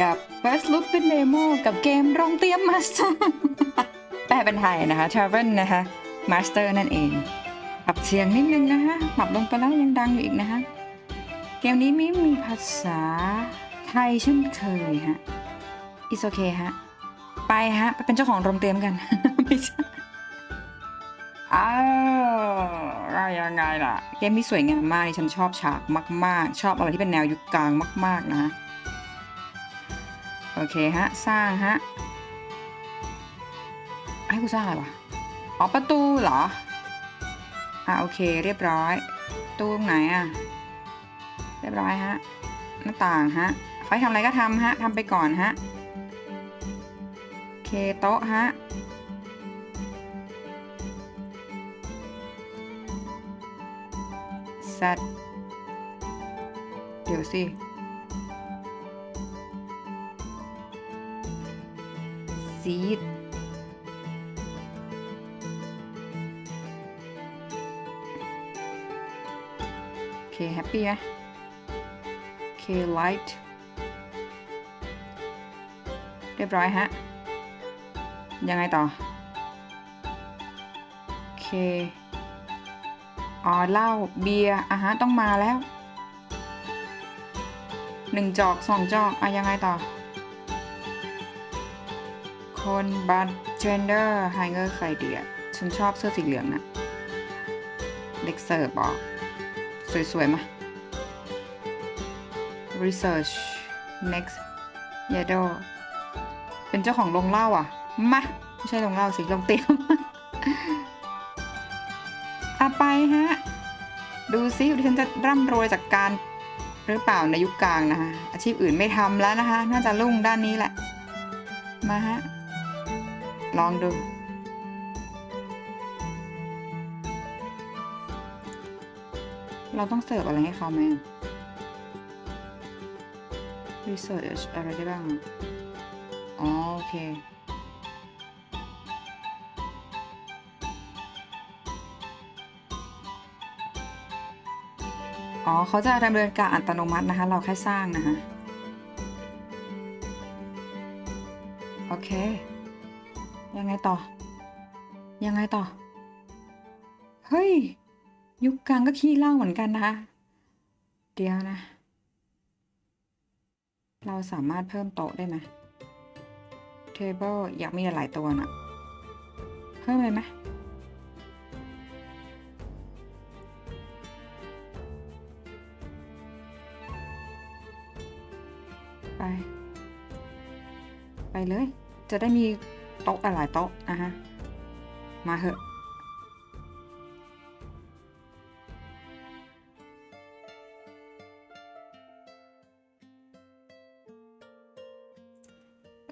กับ First Look เป็น Demo กับเกมโรงเตรียมมาสเตอร์แปลเป็นไทยนะคะ Travel นะคะ Master นั่นเอง ปรับเสียงนิดนึงนะคะ ปรับลงไปแล้วยังดังอยู่อีกนะคะ เกมนี้ไม่มีภาษาไทยเช่นเคยฮะ It's okay ฮะ ไปฮะ ไปเป็นเจ้าของโรงเตรียมกัน ไม่ใช่อ้าวยังไงล่ะ เกมนี้สวยงามมากดิฉันชอบฉากมาก ๆ ชอบอะไรที่เป็นแนวยุคกลางมาก ๆ นะ โอเคฮะ สร้างฮะให้กูสร้างอะไรวะอ๋อประตูเหรอ อะโอเคเรียบร้อย ตู้ตรงไหนอะ เรียบร้อยฮะ หน้าต่างฮะใครทำอะไรก็ทำฮะทำไปก่อนฮะ โอเคโต๊ะฮะสัตว์เดี๋ยวสิ ซีดโอเคแฮปปี้ไหมโอเคไลท์เรียบร้อยฮะ ยังไงต่อโอเค อ๋อเหล้าเบียร์อาหารต้องมาแล้วหนึ่งจอกสองจอกอะยังไงต่อ คนบัตเจนเดอร์ไฮเกอร์ใครเดียฉันชอบเสื้อสีเหลืองนะเด็กเสิร์ฟบอก สวยๆมา research next y a d o เป็นเจ้าของโรงเหล้าอะ มา ไม่ใช่โรงเหล้าสิโรงเตียมอะไปฮะ ดูซิดิฉันจะร่ำรวยจากการหรือเปล่าในยุคกลางนะคะอาชีพอื่นไม่ทำแล้วนะคะ น่าจะรุ่งด้านนี้แหละ มาฮะ ลองดูเราต้องเสิร์ฟอะไรให้เขาไหม research อะไรได้บ้าง อ๋อ โอเค อ๋อ เขาจะดำเนินการอัตโนมัตินะคะ เราแค่สร้างนะคะ โอเค ยังไงต่อ ยังไงต่อ เฮ้ย ยุคกลางก็ขี้เล่าเหมือนกันนะคะ เดี๋ยวนะ เราสามารถเพิ่มโต๊ะได้ไหม table อยากมีหลายตัวน่ะ เพิ่มเลยไหมไป ไปเลย จะได้มี โต๊ะหลายโต๊ะนะฮะ มาเถอะ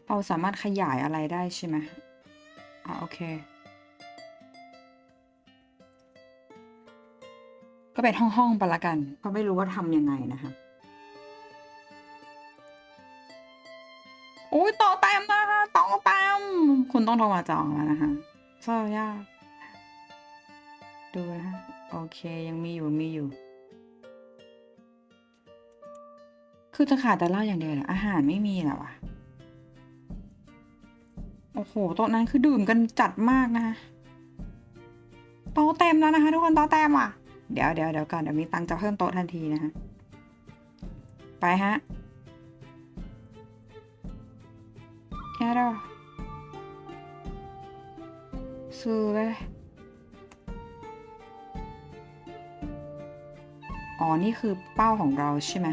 เราสามารถขยายอะไรได้ใช่ไหมอ่าโอเค ก็เป็นห้องๆไปละกัน เพราะไม่รู้ว่าทำยังไงนะคะ อุ้ยต่อเต็มนะคะต่อเต็ม คุณต้องโทรมาจองแล้วนะคะเศร้ายากดูนะฮะโอเคยังมีอยู่มีอยู่ คือจะขาดแต่เหล้าอย่างเดียวเหรออาหารไม่มีแล้ววะโอ้โหโต๊ะนั้นคือดื่มกันจัดมากนะคะโต๊ะเต็มแล้วนะคะ ทุกคนโต๊ะเต็มอะเดี๋ยวเดี๋ยวเดี๋ยวก่อนเดี๋ยวมีตังค์จะเพิ่มโต๊ะทันทีนะคะไปฮะแค่เรา สู้อเลยอ๋อ นี่คือเป้าของเราใช่ไหม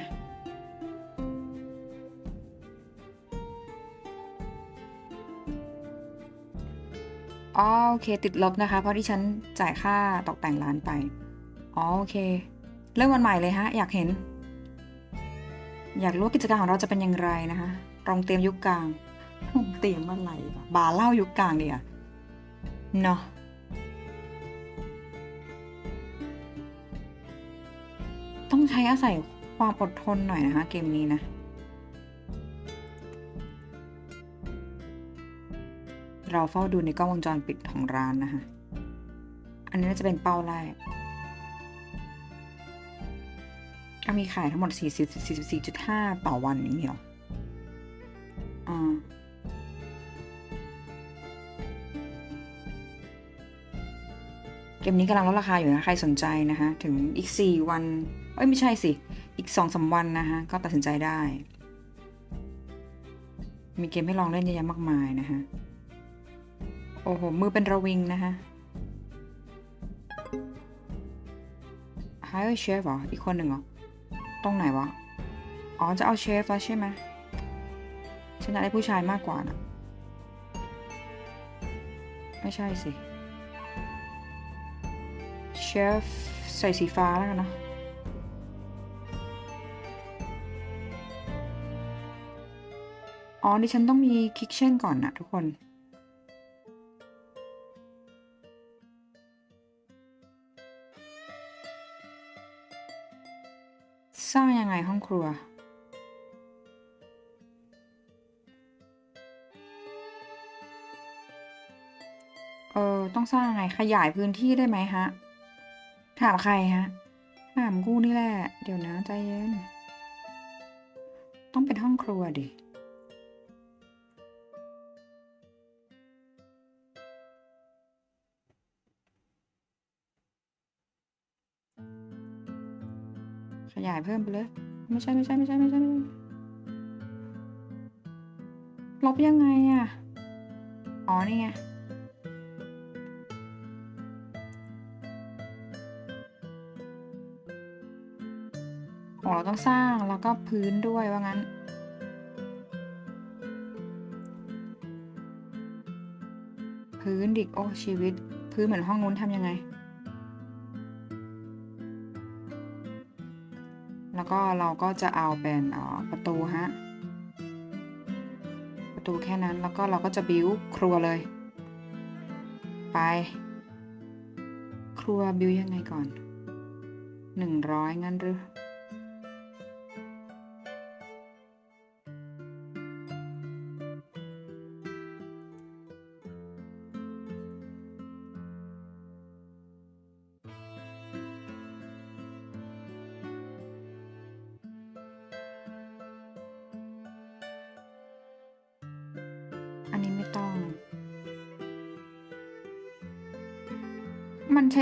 อ๋อโอเค ติดลบนะคะ เพราะที่ฉันจ่ายค่าตกแต่งร้านไป อ๋อ โอเค เริ่มวันใหม่เลยฮะ อยากเห็น อยากรู้กิจการของเราจะเป็นอย่างไรนะคะโรงเตรียมยุคกลาง เตรียมอะไรบาร์เล้ายุคกลางเดีย เนาะต้องใช้อาศัยความอดทนหน่อยนะคะ เกมนี้นะ เราเฝ้าดูในกล้องวงจรปิดของร้านนะคะ อันนี้น่าจะเป็นเป้าแรกก็มีขายทั้งหมด 40 44.5 ต่อวันอย่างนี้เหรออ่า เกมนี้กำลังลดราคาอยู่นะ ใครสนใจนะคะ ถึงอีก 4 วัน เอ้ย ไม่ใช่สิ อีก2-3สามวันนะคะ ก็ตัดสินใจได้ มีเกมให้ลองเล่นเยอะแยะมากมายนะคะ โอ้โห มือเป็นระวิงนะคะ Hire Chef เหรอ อีกคนหนึ่งเหรอ ตรงไหนวะ อ๋อ จะเอาเชฟแล้วใช่ไหมฉันอยากได้ผู้ชายมากกว่านะไม่ใช่สิ เชฟใส่สีฟ้าแล้วกันนะอ๋อ ดิฉันต้องมีคิกเช่นก่อนนะทุกคน สร้างยังไงห้องครัว เออต้องสร้างยังไง ขยายพื้นที่ได้ไหมฮะ ถามใครฮะ ถามกูนี่แหละ เดี๋ยวนะใจเย็น ต้องเป็นห้องครัวดิ ขยายเพิ่มไปเลย ไม่ใช่ไม่ใช่ไม่ใช่ไม่ใช่ไม่ใช่ลบยังไงอะอ๋อ นี่ไง ต้องสร้างแล้วก็พื้นด้วยว่างั้น พื้นดิโอ้ชีวิต พื้นเหมือนห้องนู้นทำยังไง แล้วก็เราก็จะเอาเป็นอ่อประตูฮะ ประตูแค่นั้นแล้วก็เราก็จะบิวครัวเลย ไป ครัวบิวยังไงก่อนหนึ่งร้อยงั้นหรือ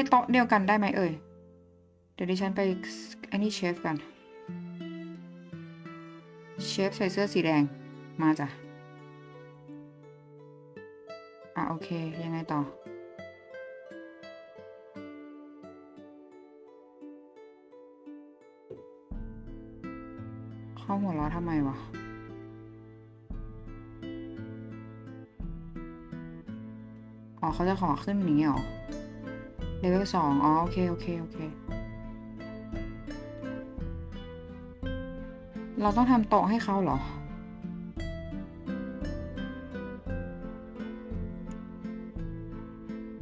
โต๊ะเดียวกันได้ไหมเอ่ย เดี๋ยวดิฉันไปอันนี้เชฟกัน เชฟใส่เสื้อสีแดง มาจ้ะ อะโอเค ยังไงต่อเข้าหัวเราะทำไมวะอ๋อเขาจะขอขึ้นอย่างนี้เหรอ เลเวลสองอ๋อ โอเค โอเค โอเค เราต้องทำโต๊ะให้เขาเหรอ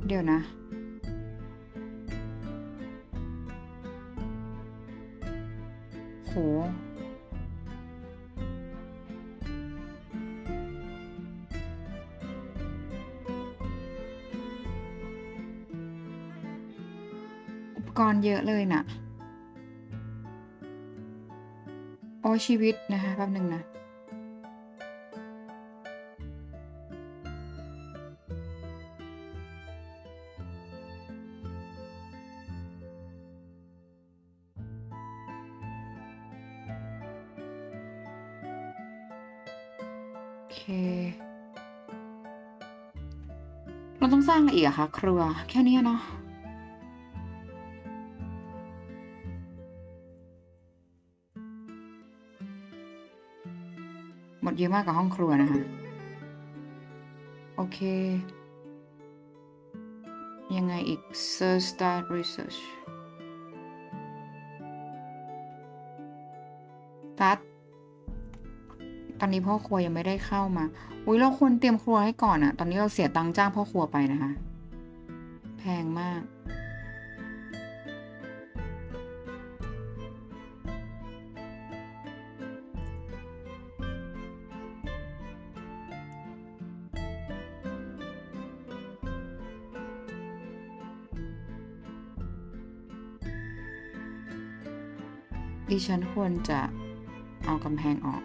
เดี๋ยวนะ กรณ์เยอะเลยน่ะโอ้ชีวิตนะคะแป๊บหนึ่งนะเคเราต้องสร้างอะไรอีกอะคะครัวแค่นี้เนาะ เยอะมากกับห้องครัวนะคะ โอเค ยังไงอีก Search Start Research Start ตอนนี้พ่อครัวยังไม่ได้เข้ามา อุ้ยเราควรเตรียมครัวให้ก่อนอะตอนนี้เราเสียตังค์จ้างพ่อครัวไปนะคะ แพงมาก ดิฉันควรจะเอากำแพงออก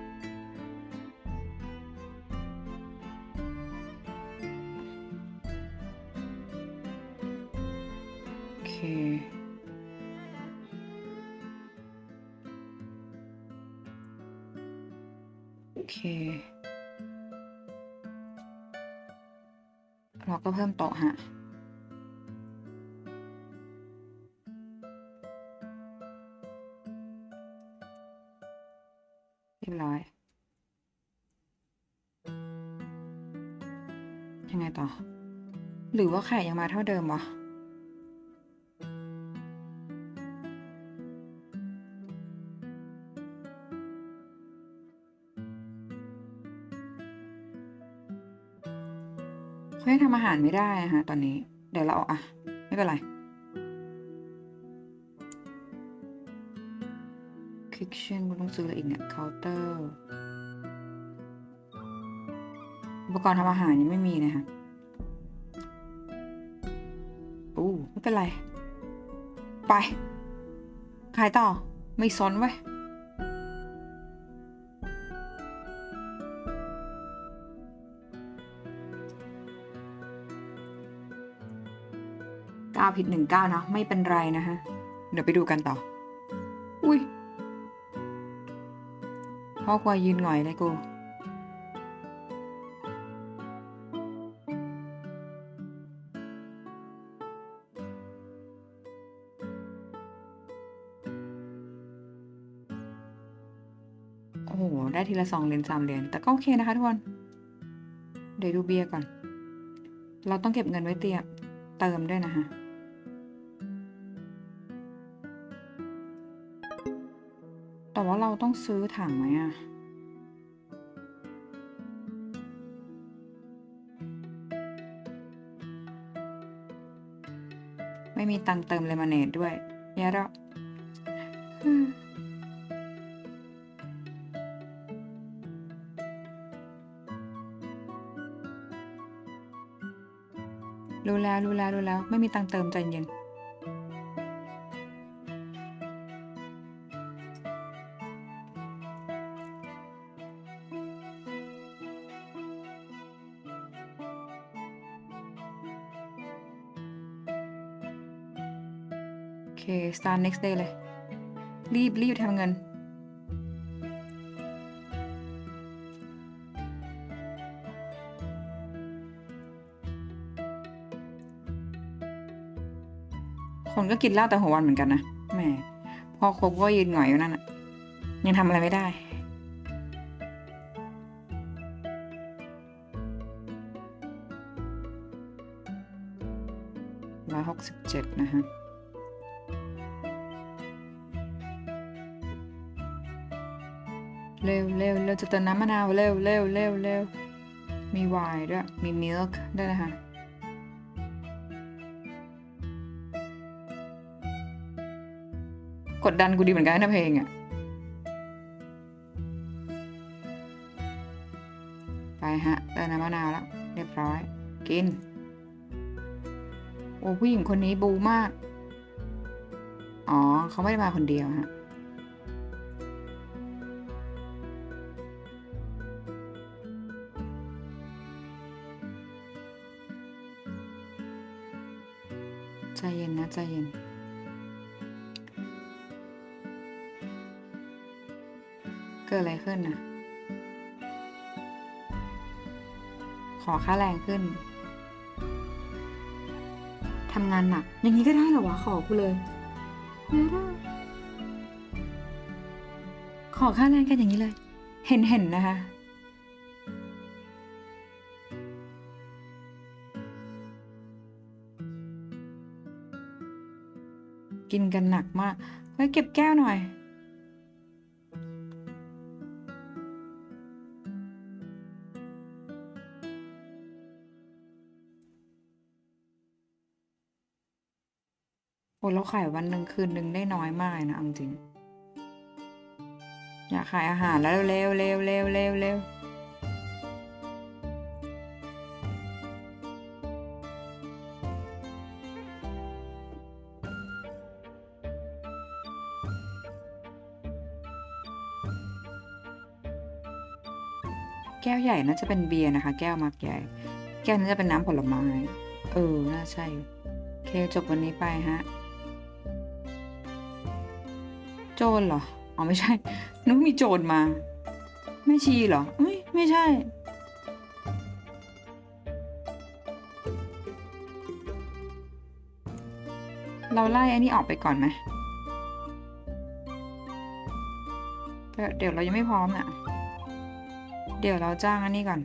เรียบร้อย ยังไงต่อ หรือว่าไข่ยังมาเท่าเดิมวะเฮ้ยทำอาหารไม่ได้อะฮะตอนนี้ เดี๋ยวเราเอาอะไม่เป็นไร คิกเช่นกูต้องซื้ออะไรอีกเนี่ยเคาน์เตอร์อุปกรณ์ทำอาหารยังไม่มีเลยค่ะอู้ไม่เป็นไร ไป ขายต่อ ไม่สนเว้ยเก้าผิดหนึ่งเก้านะ ไม่เป็นไรนะฮะ เดี๋ยวไปดูกันต่อ พ่อกวายืนหง่อยเลยกู โอ้โห ได้ทีละสองเหรียญสามเหรียญแต่ก็โอเคนะคะทุกคน เดี๋ยวดูเบียร์ก่อน เราต้องเก็บเงินไว้เตียเติมด้วยนะคะ ว่าเราต้องซื้อถังไหมอะไม่มีตังเติมเลมอนเนดด้วยแย่แล้วรู้แล้วรู้แล้วรู้แล้ว ไม่มีตังเติมใจเย็น start next day เลย รีบรีบทำเงิน คนก็กินเหล้าแต่หัววันเหมือนกันนะแหมพอครบก็ยืนหงอยอยู่นั่นอะยังทำอะไรไม่ได้ร้อยหกสิบเจ็ดนะฮะ เร็วเร็วเร็วจะเติมน้ำมะนาวเร็วเร็วเร็วเร็วมีไวน์ด้วย มีมิลค์ด้วยนะคะกดดันกูดีเหมือนกันนะเพลงอะไปฮะเติมน้ำมะนาวแล้วเรียบร้อย กิน โอ้ผู้หญิงคนนี้บูมาก อ๋อ เขาไม่ได้มาคนเดียวฮะ ใจเย็น เกิดอะไรขึ้นนะขอค่าแรงขึ้น ทำงานหนัก อย่างนี้ก็ได้เหรอวะ ขอกูเลยไม่ได้ขอค่าแรงกันอย่างนี้เลย เห็นเห็นนะคะ กินกันหนักมากเฮ้ยเก็บแก้วหน่อย โอ้เราขายวันหนึ่งคืนหนึ่งได้น้อยมากนะเอาจริง อยากขายอาหารแล้วเร็วเร็วเร็วเร็วเร็ว แก้วใหญ่น่าจะเป็นเบียร์นะคะ แก้วมาแก้วแก้วน่าจะเป็นน้ำผลไม้ เออ น่าใช่ โอเค จบวันนี้ไปฮะ โจรเหรอ อ๋อ ไม่ใช่ นึกมีโจรมา ไม่ชีเหรอเอ้ยไม่ใช่เราไล่อันนี้ออกไปก่อนไหม เดี๋ยวเรายังไม่พร้อมน่ะ เดี๋ยวเราจ้างอันนี้ก่อน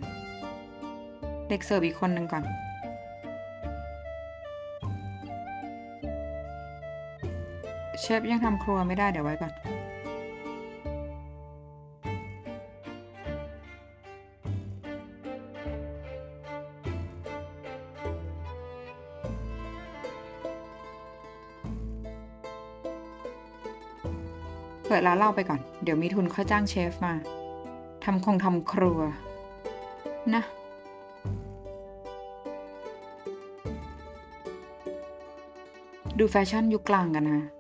เด็กเสิร์ฟอีกคนหนึ่งก่อน เชฟยังทำครัวไม่ได้เดี๋ยวไว้ก่อน เปิดร้านเหล้าไปก่อน เดี๋ยวมีทุนค่อยจ้างเชฟมา ทำคงทำครัว นะ ดูแฟชั่นยุคกลางกันนะ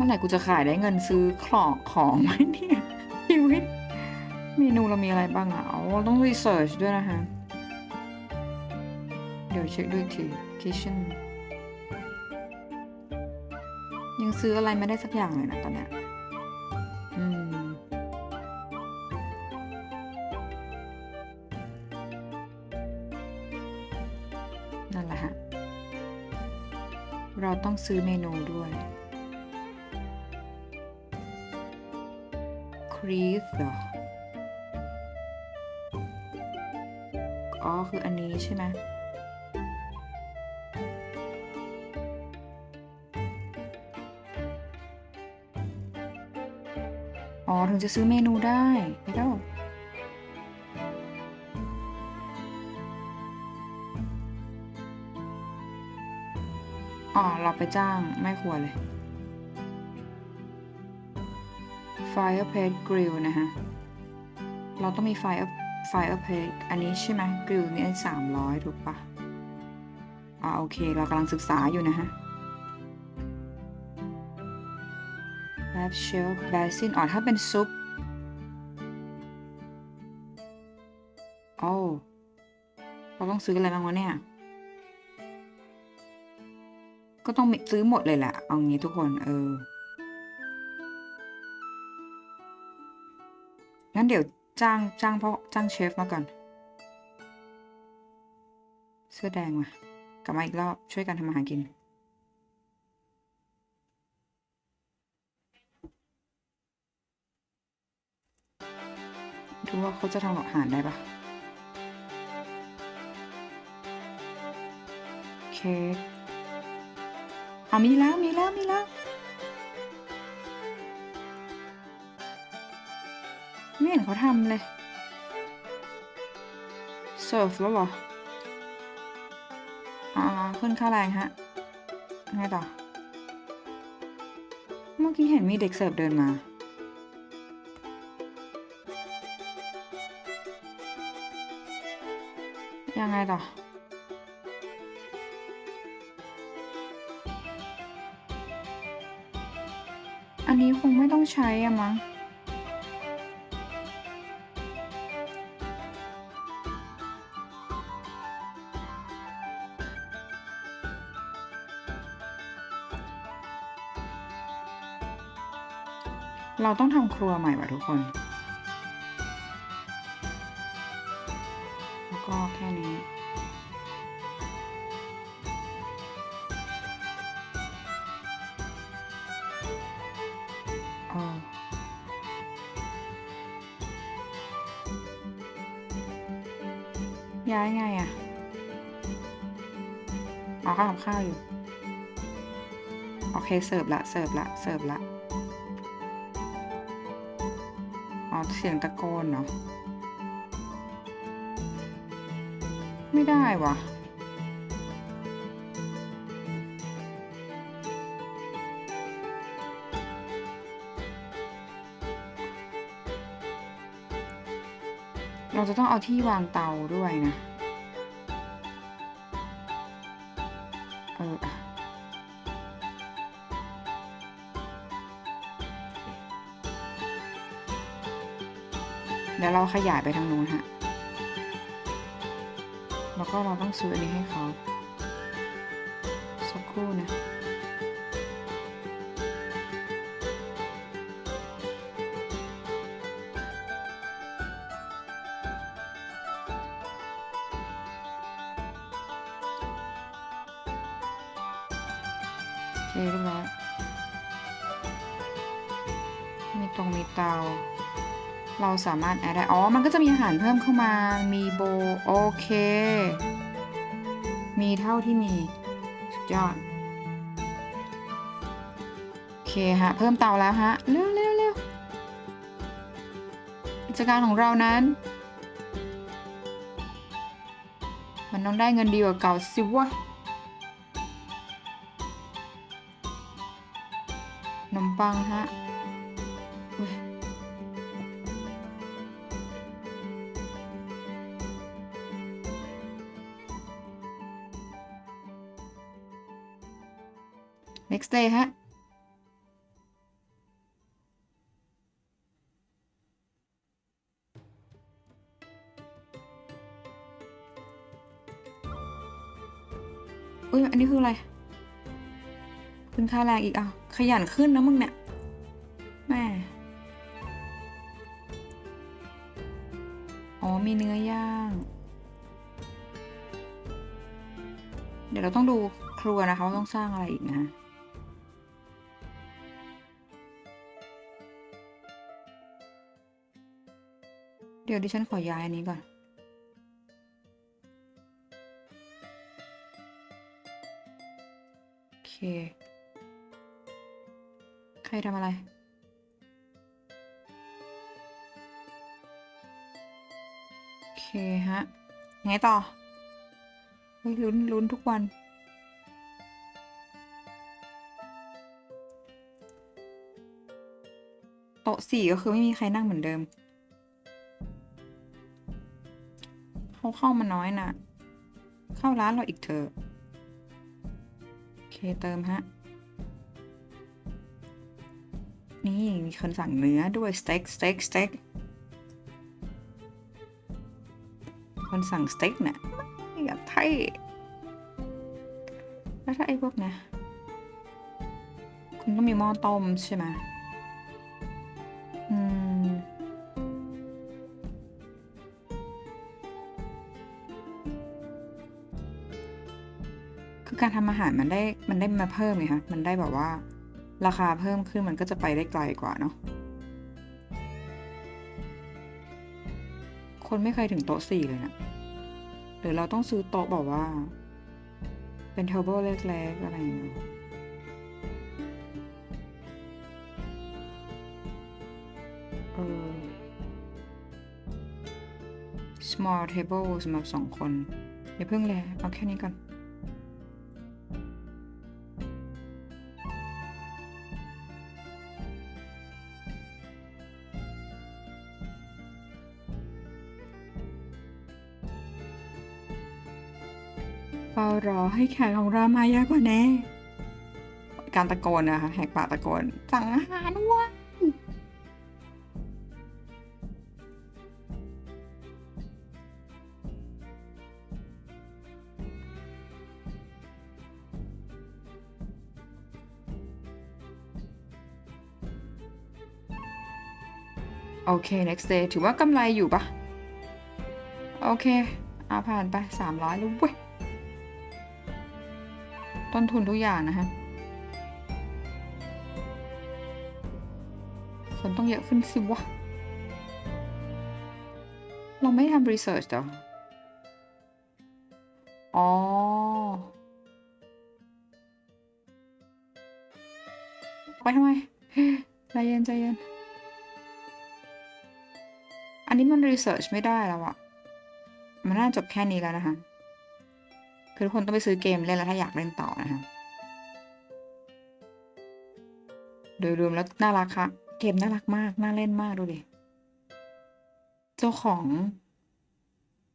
มื่อไหร่กูจะขายได้เงินซื้อของของไหมเนี่ยชีวิตเมนูเรามีอะไรบ้างอะอ๋อต้องรีเสิร์ชด้วยนะคะ เดี๋ยวเช็คดูอีกที kitchen ยังซื้ออะไรไม่ได้สักอย่างเลยนะตอนเนี้ยอืมนั่นแหละฮะ เราต้องซื้อเมนูด้วย ครีสเหรอ อ๋อ คืออันนี้ใช่ไหมอ๋อ ถึงจะซื้อเมนูได้ไม่ได้อ๋อ เราไปจ้างไม่ครัวเลย Fireplace Grill นะคะเราต้องมี Fire Fireplace อันนี้ใช่ไหม Grill นี่สามร้อยถูกปะอ่าโอเค เรากำลังศึกษาอยู่นะฮะ Lab Shelf Basin อ๋อถ้าเป็นซุปโอ้เราต้องซื้ออะไรบ้างวะเนี่ยก็ต้องซื้อหมดเลยแหละ เอางี้ทุกคน เออ งั้นเดี๋ยวจ้างจ้างเพราะจ้างเชฟมาก่อน เสื้อแดงมากลับมาอีกรอบช่วยกันทำอาหารกิน ดูว่าเขาจะทำอาหารได้ปะเค้กอะมีแล้วมีแล้วมีแล้ว ไม่เห็นเขาทำเลยเสิร์ฟแล้วเหรอ อ่า ขึ้นค่าแรงฮะ ไงต่อ เมื่อกี้เห็นมีเด็กเสิร์ฟเดินมา ยังไงต่อ อันนี้คงไม่ต้องใช้อะมั้ง เราต้องทำครัวใหม่ว่ะทุกคน แล้วก็แค่นี้ เออย้ายไงอะ่ะอ๋อข้าวกับข้าวอยู่ โอเค เสิร์ฟละ เสิร์ฟละ เสิร์ฟละ อเสียงตะโกนเนาะไม่ได้วะเราจะต้องเอาที่วางเตาด้วยนะ เดี๋ยวเราขยายไปทางนู้นฮะ แล้วก็เราต้องซื้ออันนี้ให้เขา สักครู่นะ สามารถแอดได้ อ๋อ มันก็จะมีอาหารเพิ่มเข้ามา มีโบ โอเค มีเท่าที่มี สุดยอด โอเคฮะ เพิ่มเตาแล้วฮะ เร็วเร็วเร็วกิจการของเรานั้น มันต้องได้เงินดีกว่าเก่าสิวะขนมปังฮะ next day ฮะ อุ้ยอันนี้คืออะไรขึ้นค่าแรงอีกอะ ขยันขึ้นนะมึงเนี่ยแม่อ๋อมีเนื้อย่างเดี๋ยวเราต้องดูครัวนะคะว่าต้องสร้างอะไรอีกนะ เดี๋ยวดิฉันขอย้ายอันนี้ก่อนโอเค ใครทำอะไร โอเคฮะไงต่อเฮ้ยลุ้นลุ้นทุกวันโต๊ะสี่ก็คือไม่มีใครนั่งเหมือนเดิม เขาเข้ามาน้อยนะเข้าร้านเราอีกเถอะโอเคเติมฮะ นี่มีคนสั่งเนื้อด้วยสเต็กสเต็กสเต็กคนสั่งสเต็กเนี่ยอยากไทยแล้วถ้าไอ้พวกเนะ คุณต้องมีหม้อต้มใช่ไหม การทำอาหารมันได้มันได้มาเพิ่มไงคะมันได้แบบว่า ราคาเพิ่มขึ้นมันก็จะไปได้ไกลกว่าเนาะคนไม่เคยถึงโต๊ะสี่เลยนะหรือเราต้องซื้อโต๊ะแบบว่า เป็นเทเบิลเล็กๆอะไรอย่างเงี้ยเออ small table สำหรับสองคนอย่าเพิ่งเลยเอาแค่นี้ก่อน รอให้แขกของเรามายากกว่าแน่ การตะโกนนะคะแหกปากตะโกน สั่งอาหารว่ะโอเค next day ถือว่ากำไรอยู่ปะโอเค เอาผ่านไปสามร้อยแล้วเว้ย ต้นทุนทุกอย่างนะฮะคนต้องเยอะขึ้นสิวะ เราไม่ทำรีเสิร์ชเหรอ อ๋อ ไปทำไม ใจเย็นใจเย็น อันนี้มันรีเสิร์ชไม่ได้แล้วอะมันน่าจบแค่นี้แล้วนะคะ คือทุกคนต้องไปซื้อเกมเล่นแล้วถ้าอยากเล่นต่อนะคะโดยรวมแล้วน่ารักค่ะเกมน่ารักมากน่าเล่นมากดูดิเจ้าของ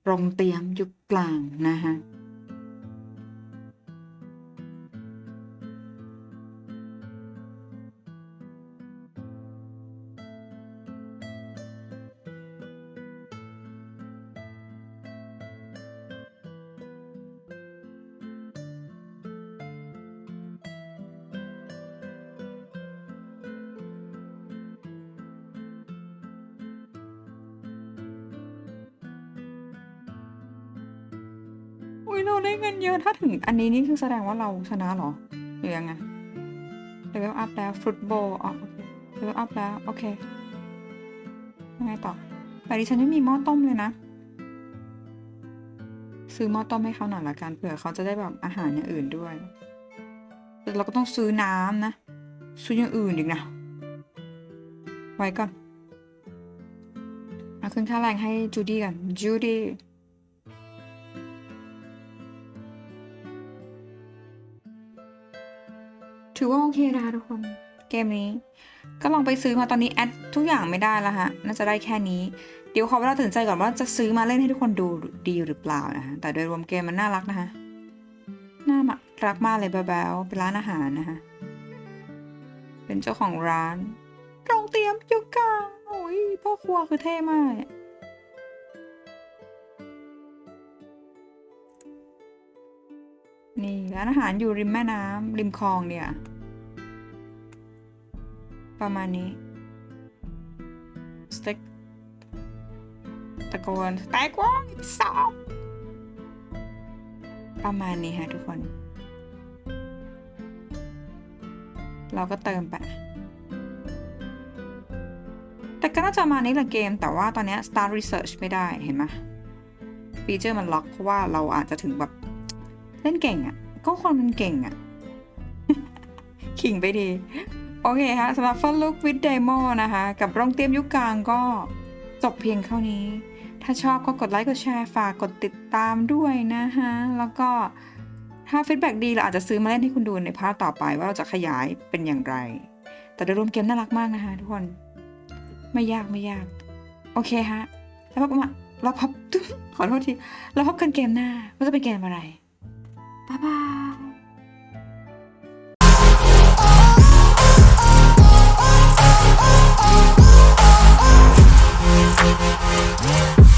โรงเตียมยุคกลางนะคะ อุ้ยเราได้เงินเยอะถ้าถึงอันนี้นี่คือแสดงว่าเราชนะเหรอหรือยังไงเลเวลอัพแล้วฟรุตโบอ๋อโอเคเลเวลอัพแล้ว โอเคยังไงต่อ แต่ดิฉันไม่มีหม้อต้มเลยนะ ซื้อหม้อต้มให้เขาหน่อยละกันเผื่อเขาจะได้แบบอาหารอย่างอื่นด้วยแต่เราก็ต้องซื้อน้ำนะ ซื้ออย่างอื่นอีกนะ ไว้ก่อนเอาขึ้นค่าแรงให้จูดี้กันจูดี้ ถือว่าโอเคนะคะทุกคนเกมนี้ ก็ลองไปซื้อมาตอนนี้แอดทุกอย่างไม่ได้แล้วฮะน่าจะได้แค่นี้ เดี๋ยวขอเวลาถึงใจก่อนว่าจะซื้อมาเล่นให้ทุกคนดูดีหรือเปล่านะคะแต่โดยรวมเกมมันน่ารักนะคะน่ารักมากเลยแบ๊วๆเป็นร้านอาหารนะคะเป็นเจ้าของร้านโรงเตรียมยุกกางโอ้ยพ่อครัวคือเท่มากนี่ร้านอาหารอยู่ริมแม่น้ำริมคลองเนี่ย ประมาณนี้สเต็กตะโกนสเต็กวงสอบประมาณนี้ฮะทุกคน เราก็เติมไปแต่ก็น่าจะมานี้แหละเกม แต่ว่าตอนนี้ start research ไม่ได้เห็นไหมฟีเจอร์มันล็อกเพราะว่าเราอาจจะถึงแบบ เล่นเก่งอะ่ะ ก็คนมันเก่งอะ่ะ ขิงไปดี โอเคฮะสำหรับ Fun Look with Demo นะคะ กับโรงเตรียมยุคกลางก็จบเพียงเท่านี้ ถ้าชอบก็กดไลค์กดแชร์ฝากกดติดตามด้วยนะคะ แล้วก็ถ้าฟีดแบ็ดีเราอาจจะซื้อมาเล่นให้คุณดูในพาร์ทต่อไปว่าเราจะขยายเป็นอย่างไร แต่โดยรวมเกมน่ารักมากนะคะทุกคน ไม่ยากไม่ยาก โอเคฮะ แล้วพบกันเราพบขอโทษทีเราพบกันเกมหน้าว่าจะเป็นเกมอะไรบ๊ายบาย Música